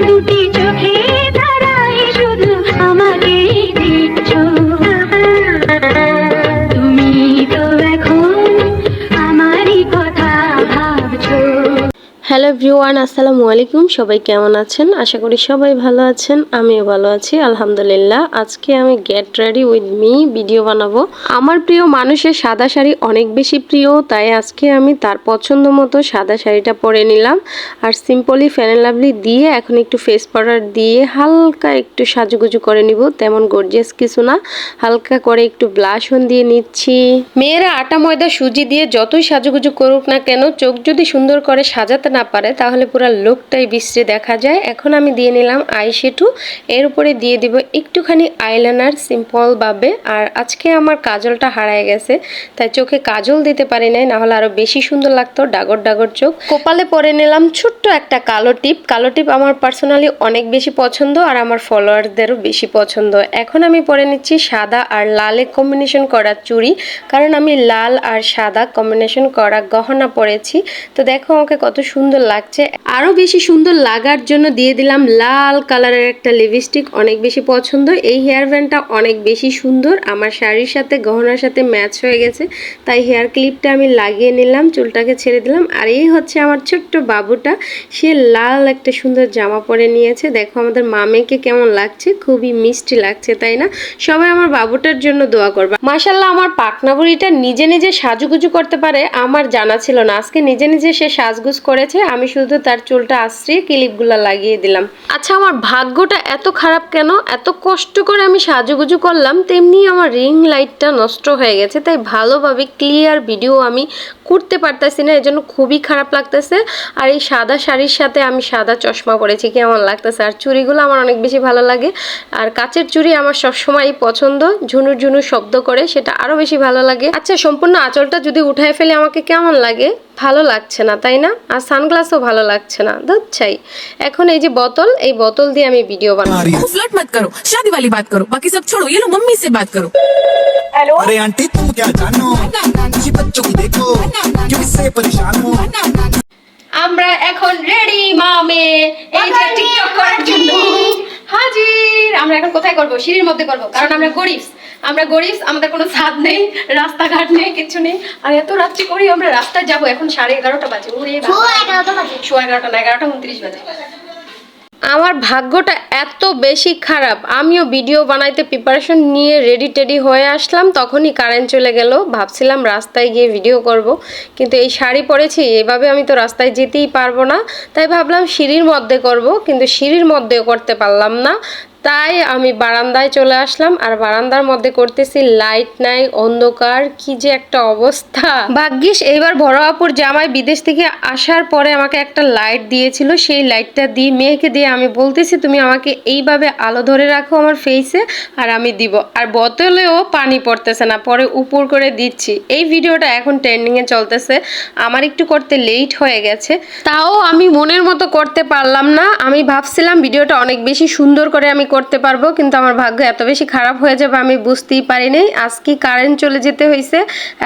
দুটি চোখে ভিউয়ান আসসালামু আলাইকুম। সবাই কেমন আছেন? আশা করি সবাই ভালো আছেন, আমিও ভালো আছি, আলহামদুলিল্লাহ। আজকে আমি get ready with me video বানাবো। আমার প্রিয় মানুষের সাদা শাড়ি অনেক বেশি প্রিয়, তাই আজকে আমি তার পছন্দ মতো সাদা শাড়িটা পরে নিলাম। আর সিম্পলি লাভলি দিয়ে এখন একটু ফেস পাউডার দিয়ে হালকা একটু সাজুগুজু করে নিব। তেমন গর্জিয়াস কিছু না। হালকা করে একটু ব্লাশন দিয়ে নিচ্ছি। মেয়েরা আটা ময়দা সুজি দিয়ে যতই সাজুগুজু করুক না কেন, চোখ যদি সুন্দর করে সাজাতে না পারে তাহলে পুরো লোকটাই বিশ্রে দেখা যায়। এখন আমি দিয়ে নিলাম আইশেটু এর উপরে দিয়ে দিব একটুখানি আইলাইনার সিম্পল ভাবে, আর আজকে আমার কাজলটা হারায় গেছে, তাই চোখে কাজল দিতে পারি নাই না হলে আরও বেশি সুন্দর লাগতো, ডাগর ডাগর চোখ। কপালে পরে নিলাম ছোট্ট একটা কালো টিপ। কালো টিপ আমার পার্সোনালি অনেক বেশি পছন্দ, আর আমার ফলোয়ারদেরও বেশি পছন্দ। এখন আমি পরে নিচ্ছি সাদা আর লালে কম্বিনেশন করা চুড়ি, কারণ আমি লাল আর সাদা কম্বিনেশন করা গহনা পরেছি। তো দেখো আমাকে কত সুন্দর লাগছে। আরও বেশি সুন্দর লাগার জন্য দিয়ে দিলাম লাল কালারের একটা লিপস্টিক অনেক বেশি পছন্দ এই হেয়ার ব্যান্ডটা অনেক বেশি সুন্দর। আমার শাড়ির সাথে, গহনার সাথে ম্যাচ হয়ে গেছে। তাই হেয়ার ক্লিপটা আমি লাগিয়ে নিলাম, চুলটাকে ছেড়ে দিলাম। আর এই হচ্ছে আমার ছোট্ট বাবুটা। সে লাল একটা সুন্দর জামা পরে নিয়েছে। দেখো আমাদের মামেকে কেমন লাগছে। খুবই মিষ্টি লাগছে, তাই না? সবাই আমার বাবুটার জন্য দোয়া করবা। মাশাল্লাহ আমার পাকনা বুড়িটা নিজে নিজে সাজুগুজু করতে পারে, আমার জানা ছিল না। আজকে নিজে নিজে সে সাজগুজ করেছে। আমি শুধু তার চুলটা আশ্রিয়ে ক্লিপগুলো লাগিয়ে দিলাম। আচ্ছা আমার ভাগ্যটা এত খারাপ কেন? এত কষ্ট করে আমি সাজুগুজু করলাম, তেমনি আমার রিং লাইটটা নষ্ট হয়ে গেছে, তাই ভালোভাবে ক্লিয়ার ভিডিও আমি করতে পারতেছি না এজন্য খুবই খারাপ লাগতেছে আর এই সাদা শাড়ির সাথে আমি সাদা চশমা পরেছি কেমন লাগতেছে আর চুড়িগুলো আমার অনেক বেশি ভালো লাগে আর কাচের চুড়ি আমার সবসময়ই পছন্দ ঝুনুর ঝুনুর শব্দ করে সেটা আরো বেশি ভালো লাগে আচ্ছা সম্পূর্ণ আঁচলটা যদি উঠায় ফেলে আমাকে কেমন লাগে ভালো লাগছে না তাই না আর সানগ্লাসও ভালো লাগছে না চাই এখন এই যে বোতল এই বোতল দিয়ে আমি ভিডিও বানাবো फ्लर्ट मत करो शादी वाली बात करो बाकी सब छोड़ो ये लो मम्मी से बात करो अरे आंटी तुम क्या जानो खुशी बच्चों की देखो क्यों इससे परेशान हो আমরা এখন রেডি মামে এই যে টিকটক করার জন্য হাজির আমরা এখন কোথায় করব সিঁড়ির মধ্যে করব কারণ আমরা গরিব আমরা গরিব আমাদের কোনো ছাদ নেই রাস্তাঘাট নেই কিছু নেই আর এত রাত্রি করি আমরা রাস্তায় যাব এখন সাড়ে এগারোটা বাজে ওরে বাবা। সোয়া এগারোটা না এগারোটা উনত্রিশ বাজে আমার ভাগ্যটা এত বেশি খারাপ। আমিও ভিডিও বানাইতে প্রিপারেশন নিয়ে রেডি টেডি হয়ে আসলাম, তখনই কারেন্ট চলে গেল। ভাবছিলাম রাস্তায় গিয়ে ভিডিও করব, কিন্তু এই শাড়ি পরেছি, এভাবে আমি তো রাস্তায় যেতেই পারব না। তাই ভাবলাম সিঁড়ির মধ্যে করব, কিন্তু সিঁড়ির মধ্যেও করতে পারলাম না। তাই আমি বারান্দায় চলে আসলাম আর বারান্দার মধ্যে করতেছি লাইট নাই, অন্ধকার, কি যে একটা অবস্থা। ভাগ্যিস এইবার ভরোয়াপুর জামাই বিদেশ থেকে আসার পরে আমাকে একটা লাইট দিয়েছিল, সেই লাইটটা দিয়ে, মেয়েকে দিয়ে আমি বলতেছি, তুমি আমাকে এইভাবে আলো ধরে রাখো আমার ফেসে আর আমি দিব। আর বোতলেও পানি পড়তেছে না, পরে উপর করে দিচ্ছি। এই ভিডিওটা এখন ট্রেন্ডিংয়ে চলতেছে, আমার একটু করতে লেট হয়ে গেছে। তাও আমি মনের মতো করতে পারলাম না, আমি ভাবছিলাম ভিডিওটা অনেক বেশি সুন্দর করে আমি করতে পারব, কিন্তু আমার ভাগ্য এত বেশি খারাপ হয়ে যাবে আমি বুঝতেই পারিনি আজকে কারেন্ট চলে যেতে হয়েছে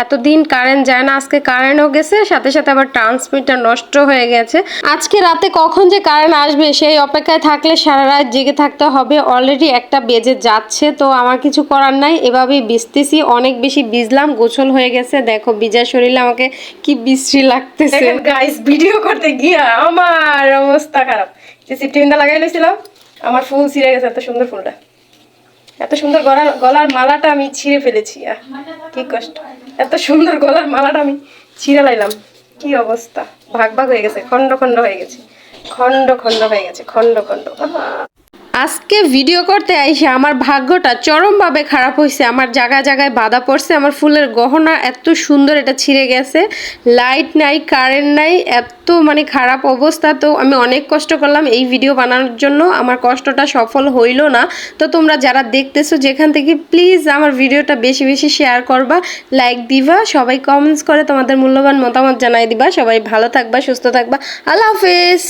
এতদিন কারেন্ট যায় না, আজকে কারেন্টও গেছে, সাথে সাথে আবার ট্রান্সমিটার নষ্ট হয়ে গেছে। আজকে রাতে কখন যে কারেন্ট আসবে, সেই অপেক্ষায় থাকলে সারা রাত জেগে থাকতে হবে। অলরেডি একটা বেজে যাচ্ছে, তো আমার কিছু করার নাই। এভাবেই ভিজতেছি অনেক বেশি বিজলাম, গোছল হয়ে গেছে। দেখো ভিজা শরীরে আমাকে কি বিশ্রী লাগতেছে। গাইস ভিডিও করতে গিয়া আমার অবস্থা খারাপ। যে লাগাই লইছিলাম আমার ফুল ছিঁড়ে গেছে এত সুন্দর ফুলটা। এত সুন্দর গলার গলার মালাটা আমি ছিঁড়ে ফেলেছি আহ, কি কষ্ট। এত সুন্দর গলার মালাটা আমি ছিঁড়ে লাইলাম কি অবস্থা। ভাগ ভাগ হয়ে গেছে খণ্ড খণ্ড হয়ে গেছে খণ্ড খণ্ড হয়ে গেছে খণ্ড খণ্ড। আজকে ভিডিও করতে আইসে আমার ভাগ্যটা চরমভাবে খারাপ হয়েছে আমার জায়গায় জায়গায় বাধা পড়ছে। আমার ফুলের গহনা এত সুন্দর এটা ছিঁড়ে গেছে। লাইট নাই, কারেন্ট নাই, এত মানে খারাপ অবস্থা। তো আমি অনেক কষ্ট করলাম এই ভিডিও বানানোর জন্য। আমার কষ্টটা সফল হইল না। তো তোমরা যারা দেখতেছো যেখান থেকে, প্লিজ আমার ভিডিওটা বেশি বেশি শেয়ার করবা, লাইক দিবা, সবাই কমেন্টস করে তোমাদের মূল্যবান মতামত জানাই দিবা। সবাই ভালো থাকবা, সুস্থ থাকবা। আল্লাহ হাফেজ।